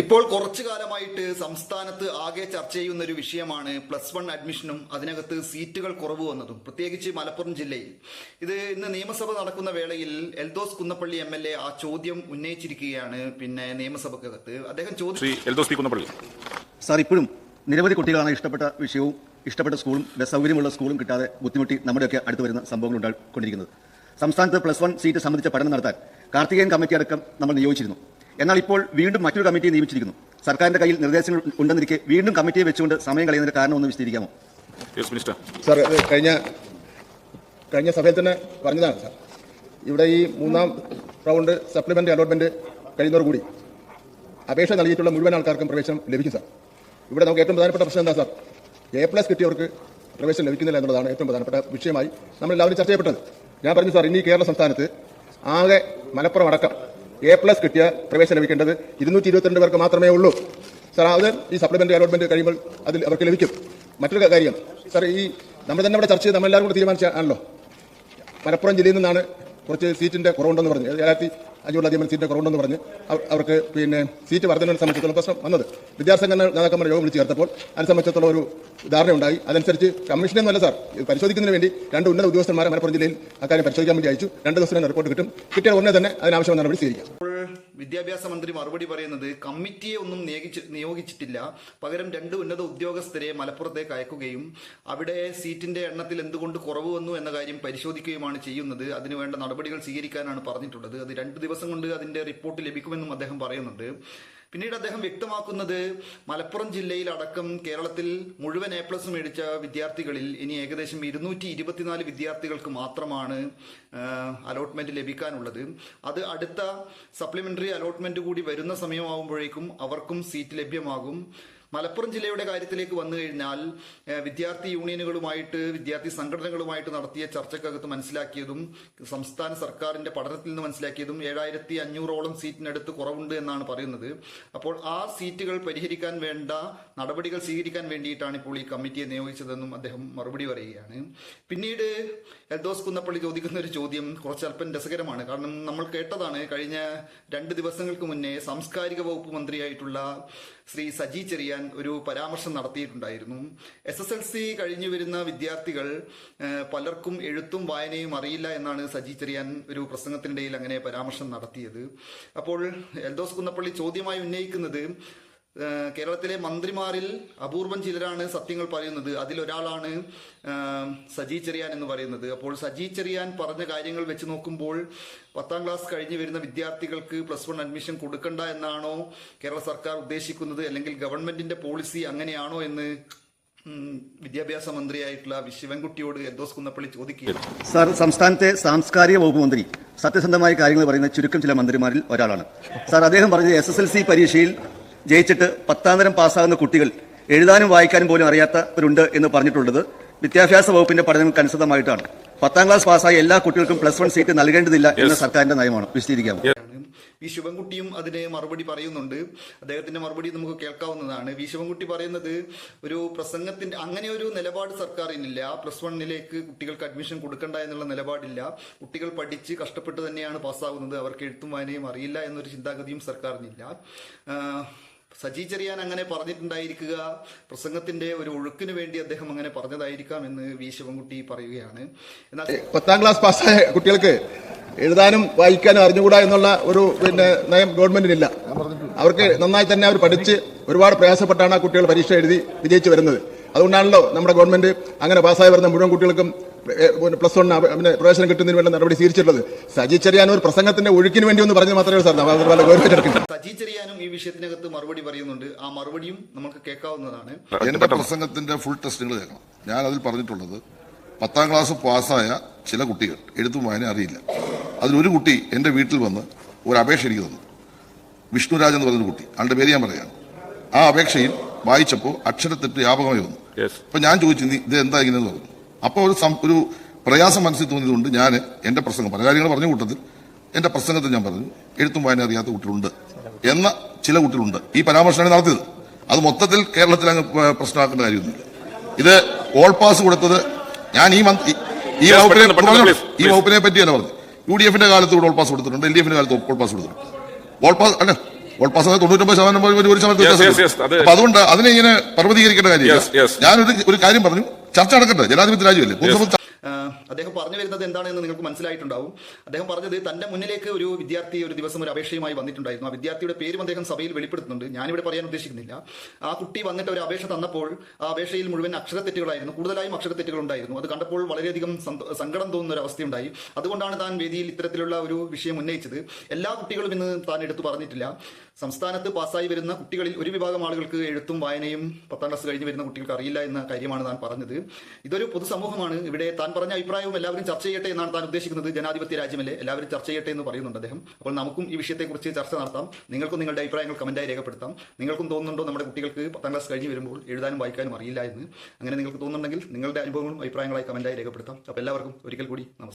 ഇപ്പോൾ കുറച്ചു കാലമായിട്ട് സംസ്ഥാനത്ത് ആകെ ചർച്ച ചെയ്യുന്ന ഒരു വിഷയമാണ് പ്ലസ് വൺ അഡ്മിഷനും അതിനകത്ത് സീറ്റുകൾ കുറവ് വന്നതും പ്രത്യേകിച്ച് മലപ്പുറം ജില്ലയിൽ. ഇത് ഇന്ന് നിയമസഭ നടക്കുന്ന വേളയിൽ Eldhose Kunnappilly M L A ആ ചോദ്യം ഉന്നയിച്ചിരിക്കുകയാണ് പിന്നെ നിയമസഭക്കകത്ത്. അദ്ദേഹം ചോദിച്ചു സാർ ഇപ്പോഴും നിരവധി കുട്ടികളാണ് ഇഷ്ടപ്പെട്ട വിഷയവും ഇഷ്ടപ്പെട്ട സ്കൂളും സൗകര്യമുള്ള സ്കൂളും കിട്ടാതെ ബുദ്ധിമുട്ടി നമ്മുടെയൊക്കെ അടുത്ത് വരുന്ന സംഭവങ്ങൾ ഉണ്ടായിക്കൊണ്ടിരിക്കുന്നത്. സംസ്ഥാനത്ത് പ്ലസ് വൺ സീറ്റ് സംബന്ധിച്ച പഠനം നടത്താൻ കാർത്തികേയൻ കമ്മിറ്റി അടക്കം നമ്മൾ നിയോഗിച്ചിരുന്നു. എന്നാൽ ഇപ്പോൾ വീണ്ടും മറ്റൊരു കമ്മിറ്റിയെ നിയമിച്ചിരിക്കുന്നു. സർക്കാരിന്റെ കയ്യിൽ നിർദ്ദേശങ്ങൾ ഉണ്ടെന്നിരിക്കെ വീണ്ടും കമ്മിറ്റിയെ വെച്ചുകൊണ്ട് സമയം കളയുന്നതിന് കാരണം ഒന്ന് വിശദീകരിക്കാമോ? യെസ് മിനിസ്റ്റർ സാർ കഴിഞ്ഞ കഴിഞ്ഞ സഭയിൽ തന്നെ പറഞ്ഞതാണ് സാർ ഇവിടെ ഈ മൂന്നാം റൗണ്ട് സപ്ലിമെന്ററി അലോട്ട്മെന്റ് കഴിയുന്നതോടുകൂടി അപേക്ഷ നൽകിയിട്ടുള്ള മുഴുവൻ ആൾക്കാർക്കും പ്രവേശനം ലഭിക്കും സാർ ഇവിടെ നമുക്ക് ഏറ്റവും പ്രധാനപ്പെട്ട പ്രശ്നം എന്താ സാർ എ പ്ലസ് കിട്ടിയവർക്ക് പ്രവേശനം ലഭിക്കുന്നില്ല എന്നുള്ളതാണ് ഏറ്റവും പ്രധാനപ്പെട്ട വിഷയമായി നമ്മൾ എല്ലാവരും ചർച്ച ചെയ്യപ്പെട്ടത്. ഞാൻ പറഞ്ഞു സാർ ഇനി കേരള സംസ്ഥാനത്ത് ആകെ മലപ്പുറം അടക്കം എ പ്ലസ് കിട്ടിയ പ്രവേശനം ലഭിക്കേണ്ടത് ഇരുന്നൂറ്റി ഇരുപത്തിരണ്ട് പേർക്ക് മാത്രമേ ഉള്ളൂ. സാർ അത് ഈ സപ്ലിമെന്ററി അലോട്ട്മെന്റ് കഴിയുമ്പോൾ അതിൽ അവർക്ക് ലഭിക്കും. മറ്റൊരു കാര്യം സാർ ഈ നമ്മൾ തന്നെ ഇവിടെ ചർച്ച ചെയ്ത് നമ്മളെല്ലാവരും കൂടെ തീരുമാനിച്ചാണല്ലോ മലപ്പുറം ജില്ലയിൽ നിന്നാണ് കുറച്ച് സീറ്റിന്റെ കുറവുണ്ടെന്ന് പറഞ്ഞു ഏഴായിരത്തി അഞ്ഞൂറിലധികം സീറ്റ് കുറവുണ്ടെന്ന് പറഞ്ഞ് അവർ- അവർക്ക് പിന്നെ സീറ്റ് വർധനവിനെ സംബന്ധിച്ചിടത്തോളം പ്രശ്നം വന്നത്. വിദ്യാസംഘടന നേതാക്കന്മാർ യോഗം വിളിച്ച് ചേർത്തപ്പോൾ അതിനെ സംബന്ധിച്ചിടത്തോളം ഒരു ധാരണയുണ്ടായി. അതനുസരിച്ച് കമ്മീഷനെന്നല്ല സാർ ഇത് പരിശോധിക്കുന്നതിന് വേണ്ടി രണ്ട് ഉന്നത ഉദ്യോഗസ്ഥന്മാരെ മലപ്പുറം ജില്ലയിൽ അക്കാര്യം പരിശോധിക്കാൻ വേണ്ടി അയച്ചു. രണ്ട് ദിവസത്തിന് റിപ്പോർട്ട് കിട്ടും. കിട്ടിയ ഉടനെ തന്നെ അതിനാവശ്യമായ നടപടി സ്വീകരിക്കാം. വിദ്യാഭ്യാസ മന്ത്രി മറുപടി പറയുന്നത് കമ്മിറ്റിയെ ഒന്നും നിയോഗിച്ച് നിയോഗിച്ചിട്ടില്ല. പകരം രണ്ട് ഉന്നത ഉദ്യോഗസ്ഥരെ മലപ്പുറത്തേക്ക് അയക്കുകയും അവിടെ സീറ്റിന്റെ എണ്ണത്തിൽ എന്തുകൊണ്ട് കുറവ് വന്നു എന്ന കാര്യം പരിശോധിക്കുകയുമാണ് ചെയ്യുന്നത്. അതിനുവേണ്ട നടപടികൾ സ്വീകരിക്കാനാണ് പറഞ്ഞിട്ടുള്ളത്. അത് രണ്ട് ദിവസം കൊണ്ട് അതിന്റെ റിപ്പോർട്ട് ലഭിക്കുമെന്നും അദ്ദേഹം പറയുന്നുണ്ട്. പിന്നീട് അദ്ദേഹം വ്യക്തമാക്കുന്നത് മലപ്പുറം ജില്ലയിൽ അടക്കം കേരളത്തിൽ മുഴുവൻ എ പ്ലസ് മേടിച്ച വിദ്യാർത്ഥികളിൽ ഇനി ഏകദേശം ഇരുന്നൂറ്റി ഇരുപത്തിനാല് വിദ്യാർത്ഥികൾക്ക് മാത്രമാണ് അലോട്ട്മെന്റ് ലഭിക്കാനുള്ളത്. അത് അടുത്ത സപ്ലിമെന്ററി അലോട്ട്മെന്റ് കൂടി വരുന്ന സമയമാകുമ്പോഴേക്കും അവർക്കും സീറ്റ് ലഭ്യമാകും. മലപ്പുറം ജില്ലയുടെ കാര്യത്തിലേക്ക് വന്നു കഴിഞ്ഞാൽ വിദ്യാർത്ഥി യൂണിയനുകളുമായിട്ട് വിദ്യാർത്ഥി സംഘടനകളുമായിട്ട് നടത്തിയ ചർച്ചക്കകത്ത് മനസ്സിലാക്കിയതും സംസ്ഥാന സർക്കാരിന്റെ പഠനത്തിൽ നിന്ന് മനസ്സിലാക്കിയതും ഏഴായിരത്തി അഞ്ഞൂറോളം സീറ്റിനടുത്ത് കുറവുണ്ട് എന്നാണ് പറയുന്നത്. അപ്പോൾ ആ സീറ്റുകൾ പരിഹരിക്കാൻ വേണ്ട നടപടികൾ സ്വീകരിക്കാൻ വേണ്ടിയിട്ടാണ് ഇപ്പോൾ ഈ കമ്മിറ്റിയെ നിയോഗിച്ചതെന്നും അദ്ദേഹം മറുപടി പറയുകയാണ്. പിന്നീട് എൽദോസ് കുന്നപ്പള്ളി ചോദിക്കുന്ന ഒരു ചോദ്യം കുറച്ചല്പം രസകരമാണ്. കാരണം നമ്മൾ കേട്ടതാണ് കഴിഞ്ഞ രണ്ട് ദിവസങ്ങൾക്ക് മുന്നേ സാംസ്കാരിക വകുപ്പ് മന്ത്രിയായിട്ടുള്ള ശ്രീ സജി ചെറിയാൻ ഒരു പരാമർശം നടത്തിയിട്ടുണ്ടായിരുന്നു. എസ് എസ് എൽ സി കഴിഞ്ഞു വരുന്ന വിദ്യാർത്ഥികൾ പലർക്കും എഴുത്തും വായനയും അറിയില്ല എന്നാണ് സജി ചെറിയാൻ ഒരു പ്രസംഗത്തിനിടയിൽ അങ്ങനെ പരാമർശം നടത്തിയത്. അപ്പോൾ എൽദോസ് കുന്നപ്പള്ളി ചോദ്യമായി ഉന്നയിക്കുന്നത് കേരളത്തിലെ മന്ത്രിമാരിൽ അപൂർവം ചിലരാണ് സത്യങ്ങൾ പറയുന്നത്. അതിലൊരാളാണ് സജി ചെറിയാൻ എന്ന് പറയുന്നത്. അപ്പോൾ സജി ചെറിയാൻ പറഞ്ഞ കാര്യങ്ങൾ വെച്ച് നോക്കുമ്പോൾ പത്താം ക്ലാസ് കഴിഞ്ഞ് വരുന്ന വിദ്യാർത്ഥികൾക്ക് പ്ലസ് വൺ അഡ്മിഷൻ കൊടുക്കണ്ട എന്നാണോ കേരള സർക്കാർ ഉദ്ദേശിക്കുന്നത്? അല്ലെങ്കിൽ ഗവൺമെന്റിന്റെ പോളിസി അങ്ങനെയാണോ എന്ന് വിദ്യാഭ്യാസ മന്ത്രിയായിട്ടുള്ള. ശിവൻകുട്ടിയോട് എൽദോസ് കുന്നപ്പള്ളി ചോദിക്കുകയാണ്. സാർ സംസ്ഥാനത്തെ സാംസ്കാരിക വകുപ്പ് മന്ത്രി സത്യസന്ധമായ കാര്യങ്ങൾ പറയുന്ന ചുരുക്കം ചില മന്ത്രിമാരിൽ ഒരാളാണ്. സാർ അദ്ദേഹം പറഞ്ഞത് എസ് എസ് എൽ സി പരീക്ഷയിൽ ജയിച്ചിട്ട് പത്താം തരം പാസ്സാകുന്ന കുട്ടികൾ എഴുതാനും വായിക്കാനും പോലും അറിയാത്തവരുണ്ട് എന്ന് പറഞ്ഞിട്ടുള്ളത് വിദ്യാഭ്യാസ വകുപ്പിന്റെ പഠനങ്ങൾക്ക് അനുസൃതമായിട്ടാണ്. പത്താം ക്ലാസ് പാസ്സായ എല്ലാ കുട്ടികൾക്കും പ്ലസ് വൺ സീറ്റ് നൽകേണ്ടതില്ല എന്ന സർക്കാരിന്റെ നയമാണ് വിശദീകരിക്കാം. വി ശിവൻകുട്ടിയും അതിന് മറുപടി പറയുന്നുണ്ട്. അദ്ദേഹത്തിന്റെ മറുപടി നമുക്ക് കേൾക്കാവുന്നതാണ്. വി ശിവൻകുട്ടി പറയുന്നത് ഒരു പ്രസംഗത്തിന്റെ അങ്ങനെ ഒരു നിലപാട് സർക്കാരിനില്ല. പ്ലസ് വണ്ണിലേക്ക് കുട്ടികൾക്ക് അഡ്മിഷൻ കൊടുക്കണ്ട എന്നുള്ള നിലപാടില്ല. കുട്ടികൾ പഠിച്ച് കഷ്ടപ്പെട്ട് തന്നെയാണ് പാസ്സാകുന്നത്. അവർക്ക് എഴുത്തും വായനയും അറിയില്ല എന്നൊരു ചിന്താഗതിയും സർക്കാരിനില്ല. സജി ചെറിയാൻ അങ്ങനെ പറഞ്ഞിട്ടുണ്ടായിരിക്കുക. പ്രസംഗത്തിന്റെ ഒരു ഒഴുക്കിന് വേണ്ടി അദ്ദേഹം അങ്ങനെ പറഞ്ഞതായിരിക്കാം എന്ന് വി. ശിവൻകുട്ടി പറയുകയാണ്. എന്നാൽ പത്താം ക്ലാസ് പാസ്സായ കുട്ടികൾക്ക് എഴുതാനും വായിക്കാനും അറിഞ്ഞുകൂടാ എന്നുള്ള ഒരു പിന്നെ നയം ഗവൺമെന്റിനില്ല. അവർക്ക് നന്നായി തന്നെ അവർ പഠിച്ച് ഒരുപാട് പ്രയാസപ്പെട്ടാണ് ആ കുട്ടികൾ പരീക്ഷ എഴുതി വിജയിച്ചു വരുന്നത്. അതുകൊണ്ടാണല്ലോ നമ്മുടെ ഗവൺമെന്റ് അങ്ങനെ പാസ്സായി വരുന്ന മുഴുവൻ കുട്ടികൾക്കും പ്ലസ് വൺ പിന്നെ പ്രവേശനം കിട്ടുന്നതിന് വേണ്ട നടപടി സ്വീകരിച്ചിട്ടുള്ളത്. സജി ചെറിയാൻ ഒരു പ്രസംഗത്തിന്റെ ഒഴുക്കിന് വേണ്ടി ഒന്ന് പറഞ്ഞു മാത്രമേ സാർ സജി ചെറിയാനും ഈ വിഷയത്തിനകത്ത് മറുപടി പറയുന്നുണ്ട്. ആ മറുപടിയും നമുക്ക് കേൾക്കാവുന്നതാണ്. എന്റെ പ്രസംഗത്തിന്റെ ഫുൾ ടെസ്റ്റുകൾ കേൾക്കണം. ഞാൻ അതിൽ പറഞ്ഞിട്ടുള്ളത് പത്താം ക്ലാസ് പാസ്സായ ചില കുട്ടികൾ എഴുത്തും വായന അറിയില്ല. അതിലൊരു കുട്ടി എന്റെ വീട്ടിൽ വന്ന് ഒരു അപേക്ഷ എനിക്ക് തന്നു. വിഷ്ണുരാജ് എന്ന് പറഞ്ഞൊരു കുട്ടി. ആളുടെ പേര് ഞാൻ പറയാം. ആ അപേക്ഷയിൽ വായിച്ചപ്പോൾ അക്ഷരത്തെറ്റ് വ്യാപകമായി വന്നു. അപ്പൊ ഞാൻ ചോദിച്ചു "നീ ഇത് എന്താ ഇങ്ങനെ പറഞ്ഞു അപ്പോൾ ഒരു ഒരു പ്രയാസം മനസ്സിൽ തോന്നിയതുകൊണ്ട് ഞാൻ എന്റെ പ്രസംഗം പല കാര്യങ്ങൾ പറഞ്ഞ കൂട്ടത്തിൽ. എന്റെ പ്രസംഗത്തിൽ ഞാൻ പറഞ്ഞു എഴുത്തും വായന അറിയാത്ത കുട്ടികളുണ്ട് എന്ന ചില കുട്ടികളുണ്ട്. ഈ പരാമർശമാണ് നടത്തിയത്. അത് മൊത്തത്തിൽ കേരളത്തിൽ അങ്ങ് പ്രശ്നമാക്കേണ്ട കാര്യമൊന്നുമില്ല. ഇത് ഓൾ പാസ് കൊടുത്തത് ഞാൻ ഈ മന്ത്രി ഈ വകുപ്പിനെ ഈ വകുപ്പിനെ വകുപ്പിനെ പറ്റിയല്ല പറഞ്ഞു യു ഡി എഫിന്റെ കാലത്ത് ഇവിടെ ഓൾ പാസ് കൊടുത്തിട്ടുണ്ട് എൽ ഡി എഫിന്റെ കാലത്ത് ഓൾ പാസ് കൊടുത്തിട്ടുണ്ട്. ഓൾ പാസ് അല്ല ഓൾ പാസ് തൊണ്ണൂറ്റൊമ്പത് ശതമാനം ഒരു ശതമാനം ശതമാനത്തിൽ അതുകൊണ്ട് അതിനെ ഇങ്ങനെ പർവതീകരിക്കേണ്ട കാര്യമില്ല. ഞാനൊരു ഒരു കാര്യം പറഞ്ഞു. ചർച്ച നടക്കട്ടെ. ജനാധിപത്യ രാജ്യമല്ലേ? അദ്ദേഹം പറഞ്ഞു വരുന്നത് എന്താണെന്ന് നിങ്ങൾക്ക് മനസ്സിലായിട്ടുണ്ടാവും. അദ്ദേഹം പറഞ്ഞത് തന്റെ മുന്നിലേക്ക് ഒരു വിദ്യാർത്ഥി ഒരു ദിവസം ഒരു അപേക്ഷയുമായി വന്നിട്ടുണ്ടായിരുന്നു. ആ വിദ്യാർത്ഥിയുടെ പേരും അദ്ദേഹം സഭയിൽ വെളിപ്പെടുത്തുന്നുണ്ട്. ഞാനിവിടെ പറയാൻ ഉദ്ദേശിക്കുന്നില്ല. ആ കുട്ടി വന്നിട്ട് ഒരു അപേക്ഷ തന്നപ്പോൾ ആ അപേക്ഷയിൽ മുഴുവൻ അക്ഷര അക്ഷരത്തെറ്റുകളായിരുന്നു കൂടുതലായും അക്ഷരത്തെറ്റുകൾ ഉണ്ടായിരുന്നു. അത് കണ്ടപ്പോൾ വളരെയധികം സങ്കടം തോന്നുന്ന ഒരു അവസ്ഥയുണ്ടായി. അതുകൊണ്ടാണ് താൻ വേദിയിൽ ഇത്തരത്തിലുള്ള ഒരു വിഷയം ഉന്നയിച്ചത്. എല്ലാ കുട്ടികളും ഇന്ന് താൻ എടുത്തു പറഞ്ഞിട്ടില്ല. സംസ്ഥാനത്ത് പാസ്സായി വരുന്ന കുട്ടികളിൽ ഒരു വിഭാഗം ആളുകൾക്ക് എഴുത്തും വായനയും പത്താം ക്ലാസ് കഴിഞ്ഞ് വരുന്ന കുട്ടികൾക്ക് അറിയില്ല എന്ന കാര്യമാണ് താൻ പറഞ്ഞത്. ഇതൊരു പൊതുസമൂഹമാണ്. ഇവിടെ താൻ പറഞ്ഞ അഭിപ്രായവും എല്ലാവരും ചർച്ച ചെയ്യട്ടെ എന്നാണ് താൻ ഉദ്ദേശിക്കുന്നത്. ജനാധിപത്യ രാജ്യമല്ലേ? എല്ലാവരും ചർച്ച ചെയ്യട്ടെ എന്ന് പറയുന്നുണ്ട് അദ്ദേഹം. അപ്പോൾ നമുക്കും ഈ വിഷയത്തെക്കുറിച്ച് ചർച്ച നടത്താം. നിങ്ങൾക്കും നിങ്ങളുടെ അഭിപ്രായങ്ങൾ കമന്റായി രേഖപ്പെടുത്താം. നിങ്ങൾക്കും തോന്നുന്നുണ്ടോ നമ്മുടെ കുട്ടികൾക്ക് പത്താം ക്ലാസ് കഴിഞ്ഞ് വരുമ്പോൾ എഴുതാനും വായിക്കാനും അറിയില്ല എന്ന്? അങ്ങനെ നിങ്ങൾക്ക് തോന്നുന്നുണ്ടെങ്കിൽ നിങ്ങളുടെ അനുഭവങ്ങളും അഭിപ്രായങ്ങളായി കമന്റായി രേഖപ്പെടുത്താം. അപ്പോൾ എല്ലാവർക്കും ഒരിക്കൽ കൂടി നമസ്കാരം